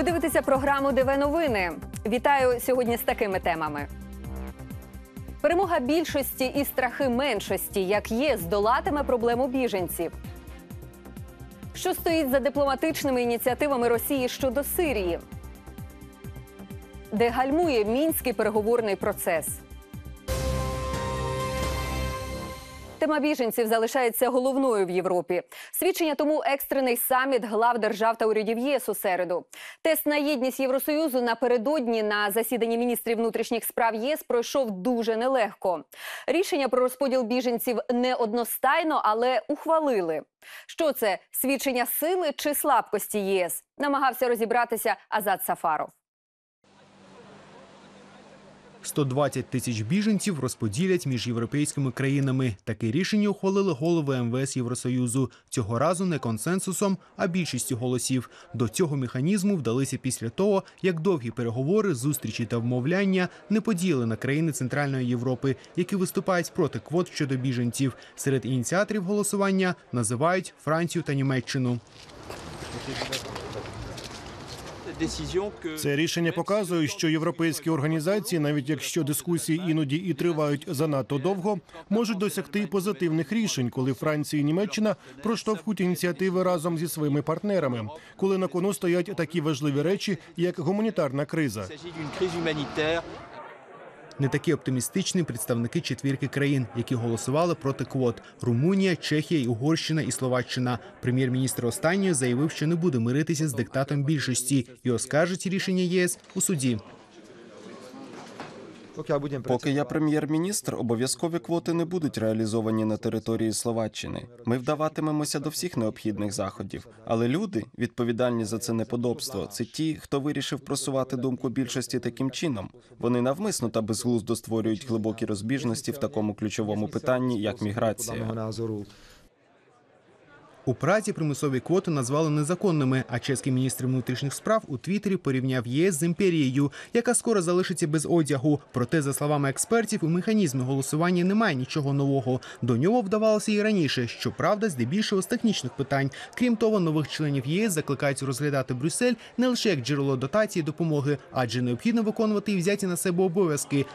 Ви дивитеся програму ДВ Новини. Вітаю сьогодні з такими темами. Перемога більшості і страхи меншості, як є, здолатиме проблему біженців. Що стоїть за дипломатичними ініціативами Росії щодо Сирії? Де гальмує мінський переговорний процес? Тема біженців залишається головною в Європі. Свідчення тому екстрений саміт глав держав та урядів єС у середу. Тест на єдність Євросоюзу напередодні на засіданні міністрів внутрішніх справ єС пройшов дуже нелегко. Рішення про розподіл біженців не одностайно, але ухвалили. Що це свідчення сили чи слабкості ЄС? Намагався розібратися Азат Сафаров. 120 тисяч біженців розподілять між європейськими країнами. Таке рішення ухвалили голови МВС Євросоюзу. Цього разу не консенсусом, а більшістю голосів. До цього механізму вдалися після того, як довгі переговори, зустрічі та вмовляння не поділи на країни Центральної Європи, які виступають проти квот щодо біженців. Серед ініціаторів голосування називають Францію та Німеччину. Це рішення показує, що європейські організації, навіть якщо дискусії іноді і тривають занадто довго, можуть досягти позитивних рішень, коли Франція і Німеччина проштовхують ініціативи разом зі своїми партнерами, коли на кону стоять такі важливі речі, як гуманітарна криза. Не такі оптимістичні представники четвірки країн, які голосували проти квот: Румунія, Чехія, Угорщина і Словаччина. Прем'єр-міністр останньої заявив, що не буде миритися з диктатом більшості і оскаржить рішення ЄС у суді. Поки я прем'єр-міністр, обов'язкові квоти не будуть реалізовані на території Словаччини. Ми вдаватимемося до всіх необхідних заходів. Але люди, відповідальні за це неподобство, це ті, хто вирішив просувати думку більшості таким чином. Вони навмисно та безглуздо створюють глибокі розбіжності в такому ключовому питанні, як міграція. У Празі примусові квоти назвали незаконними. А чеський міністр внутрішніх справ у Твіттері порівняв ЄС з імперією, яка скоро залишиться без одягу. Проте, за словами експертів, у механізмі голосування немає нічого нового. До нього вдавалося і раніше. Щоправда, здебільшого з технічних питань. Крім того, нових членів ЄС закликають розглядати Брюссель не лише як джерело дотації допомоги, адже необхідно виконувати і взяті на себе обов'язки.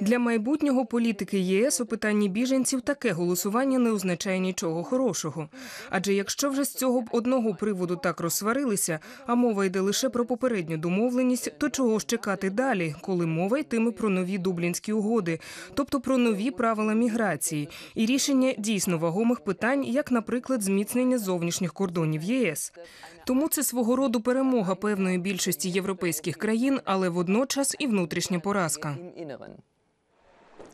Для майбутнього політики ЄС у питанні біженців таке голосування не означає нічого хорошого. Адже якщо вже з цього б одного приводу так розсварилися, а мова йде лише про попередню домовленість, то чого ж чекати далі, коли мова йтиме про нові дублінські угоди, тобто про нові правила міграції і рішення дійсно вагомих питань, як, наприклад, зміцнення зовнішніх кордонів ЄС. Тому це свого роду перемога певної більшості європейських країн, але водночас і внутрішня поразка.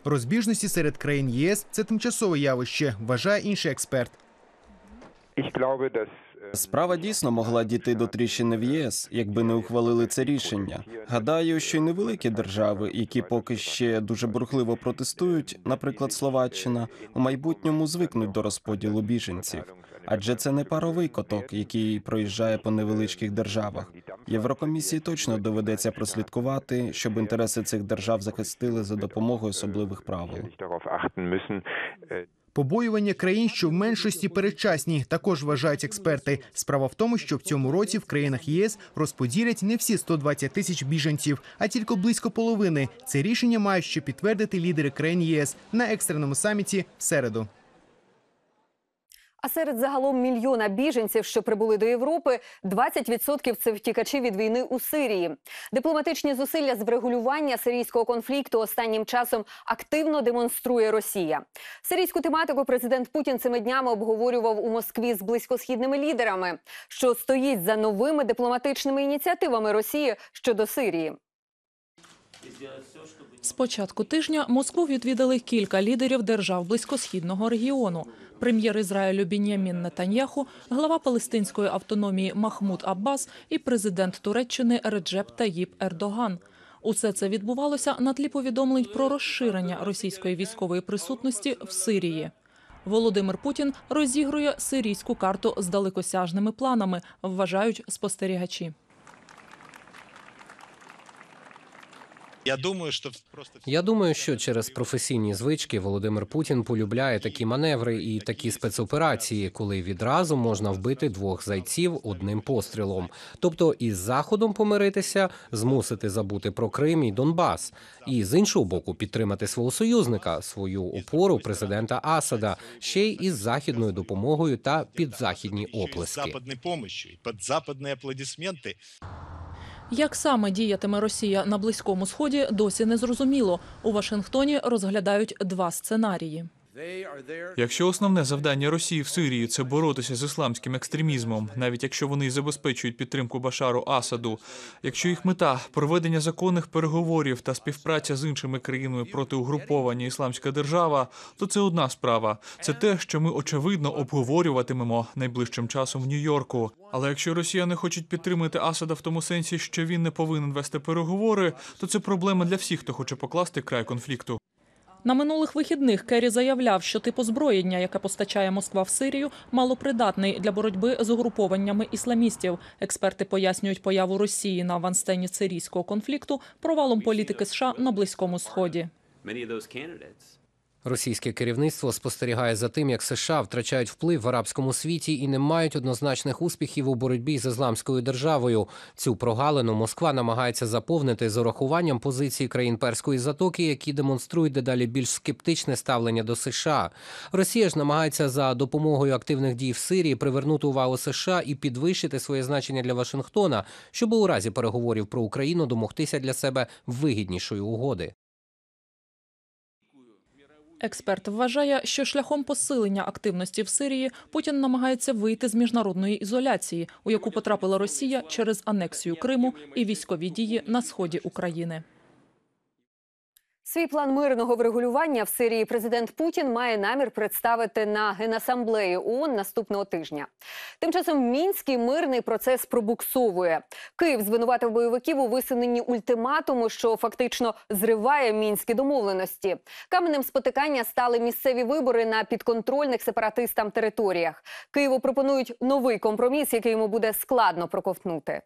Розбіжності серед країн ЄС це тимчасове явище, вважає інший експерт. Справа дійсно могла дійти до тріщини в ЄС, якби не ухвалили це рішення. Гадаю, що й невеликі держави, які поки ще дуже бурхливо протестують, наприклад, Словаччина, у майбутньому звикнуть до розподілу біженців. Адже це не паровий коток, який проїжджає по невеличких державах. Єврокомісії точно доведеться прослідкувати, щоб інтереси цих держав захистили за допомогою особливих правил. Побоювання країн, що в меншості передчасні, також вважають експерти. Справа в тому, що в цьому році в країнах ЄС розподілять не всі 120 тисяч біженців, а тільки близько половини. Це рішення мають ще підтвердити лідери країн ЄС на екстреному саміті в середу. А серед загалом мільйона біженців, що прибули до Європи, 20% – це втікачі від війни у Сирії. Дипломатичні зусилля з врегулювання сирійського конфлікту останнім часом активно демонструє Росія. Сирійську тематику президент Путін цими днями обговорював у Москві з близькосхідними лідерами, що стоїть за новими дипломатичними ініціативами Росії щодо Сирії. З початку тижня Москву відвідали кілька лідерів держав близькосхідного регіону. Прем'єр Ізраїлю Бін'ямін Нетаньяху, глава палестинської автономії Махмуд Аббас і президент Туреччини Реджеп Таїп Ердоган. Усе це відбувалося на тлі повідомлень про розширення російської військової присутності в Сирії. Володимир Путін розігрує сирійську карту з далекосяжними планами, вважають спостерігачі. Я думаю, что просто... Я думаю, що через професійні звички Володимир Путін полюбляє такі маневри і такі спецоперації, коли відразу можна вбити двох зайців одним пострілом. Тобто із заходом помиритися, змусити забути про Крим і Донбас, і з іншого боку підтримати свого союзника, свою опору президента Асада, ще й із західною допомогою та підзахідні оплески. западной помощью, и под западные аплодисменты. Як саме діятиме Росія на Близькому Сході, досі не зрозуміло. У Вашингтоні розглядають два сценарії. Якщо основне завдання Росії в Сирії це боротися з ісламським екстремізмом, навіть якщо вони забезпечують підтримку Башару Асаду, якщо їх мета проведення законних переговорів та співпраця з іншими країнами проти угруповання Ісламська держава, то це одна справа. Це те, що ми очевидно обговорюватимемо найближчим часом в Нью-Йорку. Але якщо росіяни хочуть підтримати Асада в тому сенсі, що він не повинен вести переговори, то це проблема для всіх, хто хоче покласти край конфлікту. На минулих вихідних Керрі заявляв, що тип озброєння, яке постачає Москва в Сирію, малопридатний для боротьби з угрупованнями ісламістів. Експерти пояснюють появу Росії на авансцені сирійського конфлікту провалом політики США на Близькому Сході. Російське керівництво спостерігає за тим, як США втрачають вплив в арабському світі і не мають однозначних успіхів у боротьбі з ісламською державою. Цю прогалину Москва намагається заповнити з урахуванням позиції країн перської затоки, які демонструють дедалі більш скептичне ставлення до США. Росія ж намагається за допомогою активних дій в Сирії привернути увагу США і підвищити своє значення для Вашингтона, щоб у разі переговорів про Україну домогтися для себе вигіднішої угоди. Експерт вважає, що шляхом посилення активності в Сирії Путін намагається вийти з міжнародної ізоляції, у яку потрапила Росія через анексію Криму і військові дії на сході України. Свій план мирного врегулювання в Сирії президент Путін має намір представити на генасамблеї ООН наступного тижня. Тим часом мінський мирний процес пробуксовує. Київ звинуватив бойовиків у висуненні ультиматуму, що фактично зриває мінські домовленості. Каменем спотикання стали місцеві вибори на підконтрольних сепаратистам територіях. Києву пропонують новий компроміс, який йому буде складно проковтнути.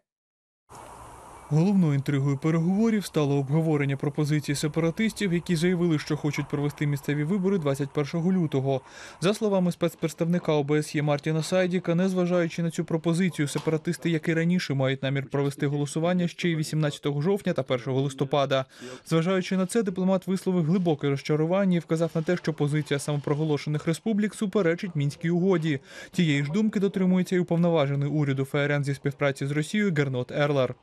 Головною інтригою переговорів стало обговорення пропозицій сепаратистів, які заявили, що хочуть провести місцеві вибори 21 лютого. За словами спецпредставника ОБСЄ Мартіна Сайдіка, незважаючи на цю пропозицію, сепаратисти, як і раніше, мають намір провести голосування ще й 18 жовтня та 1 листопада. Зважаючи на це, дипломат висловив глибоке розчарування і вказав на те, що позиція самопроголошених республік суперечить мінській угоді. Тієї ж думки дотримується і уповноважений уряду ФРН зі співпраці з Росією Гернот Ерлер.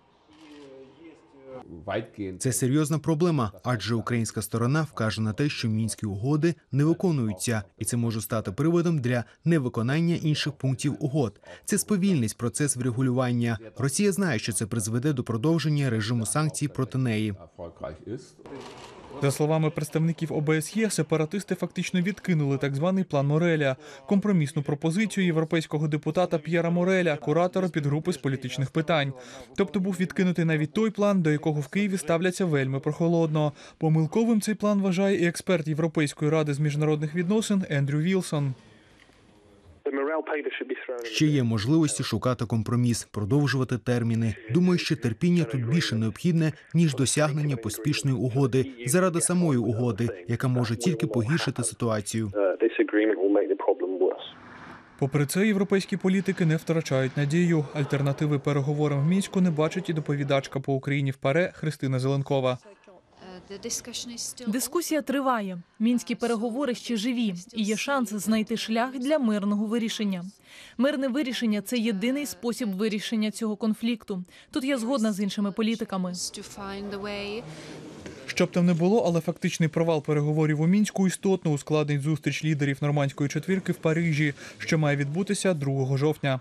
Це серйозна проблема, адже українська сторона вкаже на те, що мінські угоди не виконуються, і це може стати приводом для невиконання інших пунктів угод. Це сповільність процес врегулювання. Росія знає, що це призведе до продовження режиму санкцій проти неї. За словами представників ОБСЄ, сепаратисти фактично відкинули так званий план Мореля, компромісну пропозицію європейського депутата П'єра Мореля, куратора підгрупи з політичних питань. Тобто був відкинутий навіть той план, до якого в Києві ставляться вельми прохолодно. Помилковим цей план вважає і експерт Європейської ради з міжнародних відносин Ендрю Вілсон. Ще є можливості шукати компроміс, продовжувати терміни. Думаю, що терпіння тут більше необхідне ніж досягнення поспішної угоди заради самої угоди, яка може тільки погіршити ситуацію. Попри це, європейські політики не втрачають надію. Альтернативи переговорам в мінську не бачить і доповідачка по Україні в ПАРЕ Христина Зеленкова. Дискусія триває. Мінські переговори ще живі, і є шанс знайти шлях для мирного вирішення. Мирне вирішення це єдиний спосіб вирішення цього конфлікту. Тут я згодна з іншими політиками. Щоб там не було, але фактичний провал переговорів у мінську істотно ускладнить зустріч лідерів нормандської четвірки в Парижі, що має відбутися 2 жовтня.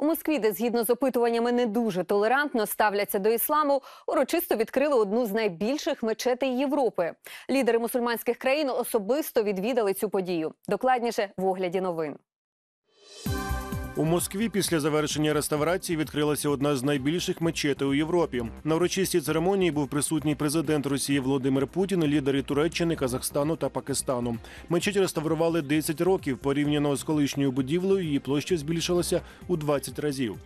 У Москві, де згідно з опитуваннями не дуже толерантно ставляться до ісламу, урочисто відкрили одну з найбільших мечетей Європи. Лідери мусульманських країн особисто відвідали цю подію. Докладніше в огляді новин. У Москві після завершення реставрації відкрилася одна з найбільших мечетей у Європі. На урочистій церемонії був присутній президент Росії Володимир Путін, лідери Туреччини, Казахстану та Пакистану. Мечеть реставрували 10 років. Порівняно з колишньою будівлею, її площа збільшилася у 20 разів.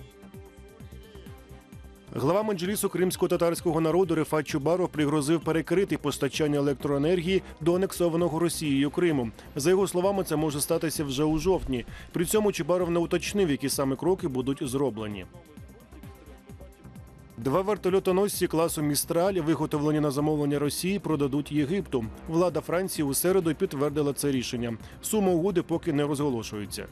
Глава меджлісу кримсько-татарського народу Рефат Чубаров пригрозив перекрити постачання електроенергії до анексованого Росією Криму. За його словами, це може статися вже у жовтні. При цьому Чубаров не уточнив, які саме кроки будуть зроблені. Два вертольотоносці класу Містраль, виготовлені на замовлення Росії, продадуть Єгипту. Влада Франції у середу підтвердила це рішення. Сума угоди поки не розголошується.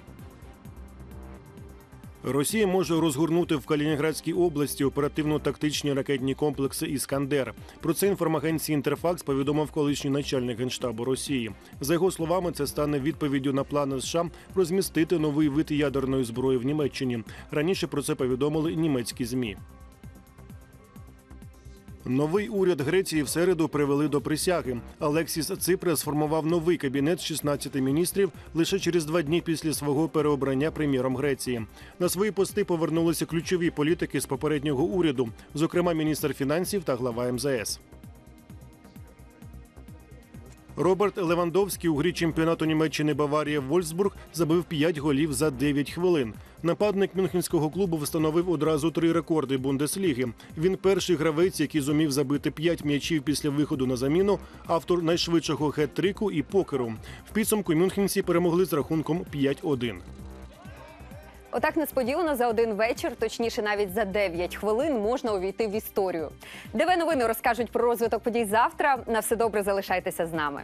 Росія може розгорнути в Калінінградській області оперативно-тактичні ракетні комплекси Іскандер. Про це інформагенції Інтерфакс повідомив колишній начальник генштабу Росії. За його словами, це стане відповіддю на плани США розмістити новий вид ядерної зброї в Німеччині. Раніше про це повідомили німецькі змі. Новий уряд Греції в середу привели до присяги. Алексіс Ципрес сформував новий кабінет з 16 міністрів лише через два дні після свого переобрання прем'єром Греції. На свої пости повернулися ключові політики з попереднього уряду, зокрема міністр фінансів та глава МЗС. Роберт Левандовський у грі чемпіонату Німеччини Баварія Вольсбург забив 5 голів за 9 хвилин. Нападник мюнхенського клубу встановив одразу три рекорди Бундесліги. Він перший гравець, який зумів забити 5 м'ячів після виходу на заміну, автор найшвидшого хет-трику і покеру. В підсумку мюнхенці перемогли з рахунком 5-1. Отак несподівано за один вечір, точніше навіть за 9 хвилин, можна увійти в історію. ДВ новини розкажуть про розвиток подій завтра. На все добре залишайтеся з нами.